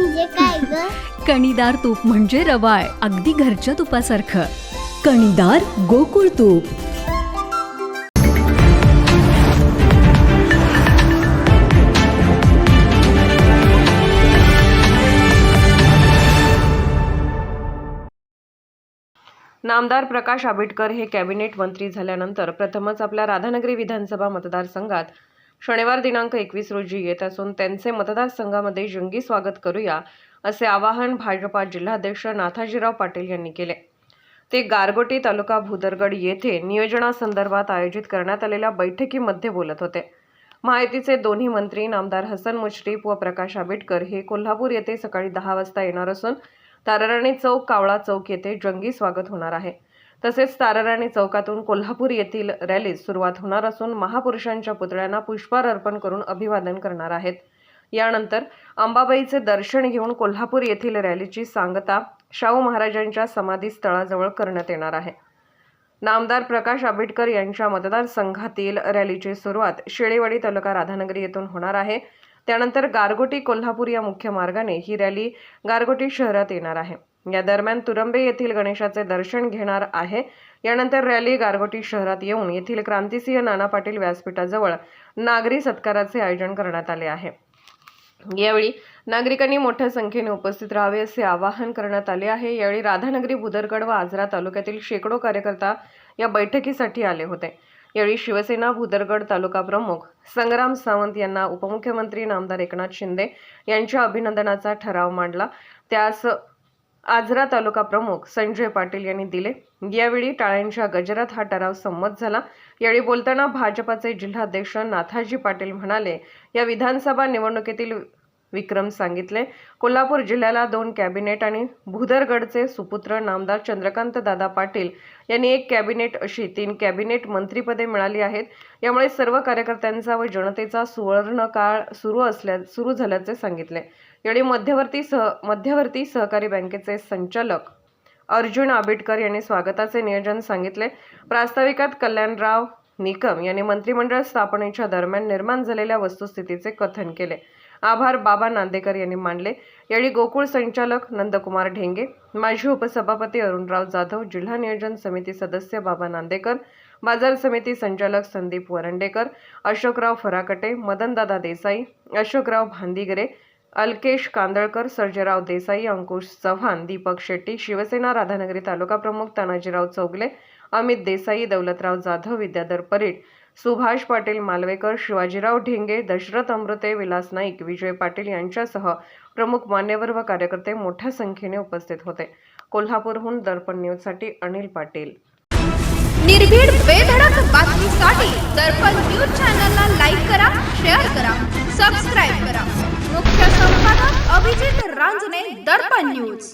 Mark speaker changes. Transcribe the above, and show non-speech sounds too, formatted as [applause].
Speaker 1: म्हणजे काय ग? [laughs]
Speaker 2: कणीदार तूप म्हणजे रवाळ अगदी घरच्या तुपासारखं.
Speaker 3: कणीदार गोकुळ तूप.
Speaker 4: नामदार प्रकाश आंबेडकर हे कॅबिनेट मंत्री झाल्यानंतर प्रथमच आपल्या राधानगरी विधानसभा मतदारसंघात शनिवार दिनांक एकवीस रोजी येत असून त्यांचे मतदारसंघामध्ये जंगी स्वागत करूया असे आवाहन भाजपा जिल्हाध्यक्ष नाथाजीराव पाटील यांनी केले. ते गारगोटी तालुका भुदरगड येथे नियोजनासंदर्भात आयोजित करण्यात आलेल्या बैठकीमध्ये बोलत होते. माहितीचे दोन्ही मंत्री नामदार हसन मुश्रीफ व प्रकाश आंबेडकर हे कोल्हापूर येथे सकाळी दहा वाजता येणार असून ताराराणी चौक कावळा चौक येथे जंगी स्वागत होणार आहे. तसेच ताराराणी चौकातून कोल्हापूर येथील रॅलीत सुरुवात होणार असून महापुरुषांच्या पुतळ्यांना पुष्पहार अर्पण करून अभिवादन करणार आहेत. यानंतर अंबाबाईचे दर्शन घेऊन कोल्हापूर येथील रॅलीची सांगता शाहू महाराजांच्या समाधी स्थळाजवळ करण्यात येणार आहे. नामदार प्रकाश आंबेडकर यांच्या मतदारसंघातील रॅलीची सुरुवात शेळेवाडी तालुका राधानगरी येथून होणार आहे. त्यानंतर गारगोटी कोल्हापूर या मुख्य मार्गाने ही रॅली गारगोटी शहरात येणार आहे. या दरम्यान तुरंबे येथील गणेशाचे दर्शन घेणार आहे. यानंतर रॅली गारगोटी शहरात येऊन येथील क्रांतिसिंह नाना पाटील व्यासपीठाजवळ नागरी सत्काराचे आयोजन करण्यात आले आहे. यावेळी नागरिकांनी मोठ्या संख्येने उपस्थित राहावे असे आवाहन करण्यात आले आहे. यावेळी राधानगरी भुदरगड व आजरा तालुक्यातील शेकडो कार्यकर्ता या बैठकीसाठी आले होते. यावेळी शिवसेना भुदरगड तालुका प्रमुख संग्राम सावंत यांना उपमुख्यमंत्री नामदार एकनाथ शिंदे यांच्या अभिनंदनाचा ठराव मांडला. त्यास आजरा तालुका प्रमुख संजय पाटील यांनी दिले. यावेळी टाळ्यांच्या गजरात हा ठराव संमत झाला. यावेळी बोलताना भाजपाचे जिल्हाध्यक्ष नाथाजी पाटील म्हणाले या विधानसभा निवडणुकीतील विक्रम सांगितले. कोल्हापूर जिल्ह्याला दोन कॅबिनेट आणि भुदरगडचे सुपुत्र नामदार चंद्रकांत दादा पाटील यांनी एक कॅबिनेट अशी तीन कॅबिनेट मंत्रीपदे मिळाली आहेत. यामुळे सर्व कार्यकर्त्यांचा व जनतेचा सुवर्ण काळ सुरू असल्या सुरू झाल्याचे सांगितले. यावेळी मध्यवर्ती सह मध्यवर्ती सहकारी बँकेचे संचालक अर्जुन आंबेडकर यांनी स्वागताचे नियोजन सांगितले. प्रास्ताविकात कल्याणराव निकम यांनी मंत्रिमंडळ स्थापनेच्या दरम्यान निर्माण झालेल्या वस्तुस्थितीचे कथन केले. आभार बाबा नांदेकर यांनी मानले. यावेळी गोकुळ संचालक नंदकुमार ढेंगे माजी उपसभापती अरुणराव जाधव जिल्हा नियोजन समिती सदस्य बाबा नांदेकर बाजार समिती संचालक संदीप वरंडेकर अशोकराव फराकटे मदनदादा देसाई अशोकराव भांदिगरे अल्केश कांदळकर सर्जेराव देसाई अंकुश चव्हाण दीपक शेट्टी शिवसेना राधानगरी तालुका प्रमुख तानाजीराव चौगले अमित देसाई दौलतराव जाधव विद्याधर परीट सुभाष पाटील मालवेकर शिवाजीराव ढेंगे दशरथ अमृते विलास नाईक विजय पाटील यांच्यासह प्रमुख मान्यवर व कार्यकर्ते मोठ्या संख्येने उपस्थित होते. कोल्हापूरहून दर्पण न्यूजसाठी अनिल पाटील.
Speaker 5: निर्भीड बेधडक बातमीसाठी दर्पण न्यूज चॅनलला लाईक करा शेअर करा सबस्क्राईब करा. मुख्य संपादक अभिजित रांजणे दर्पण न्यूज.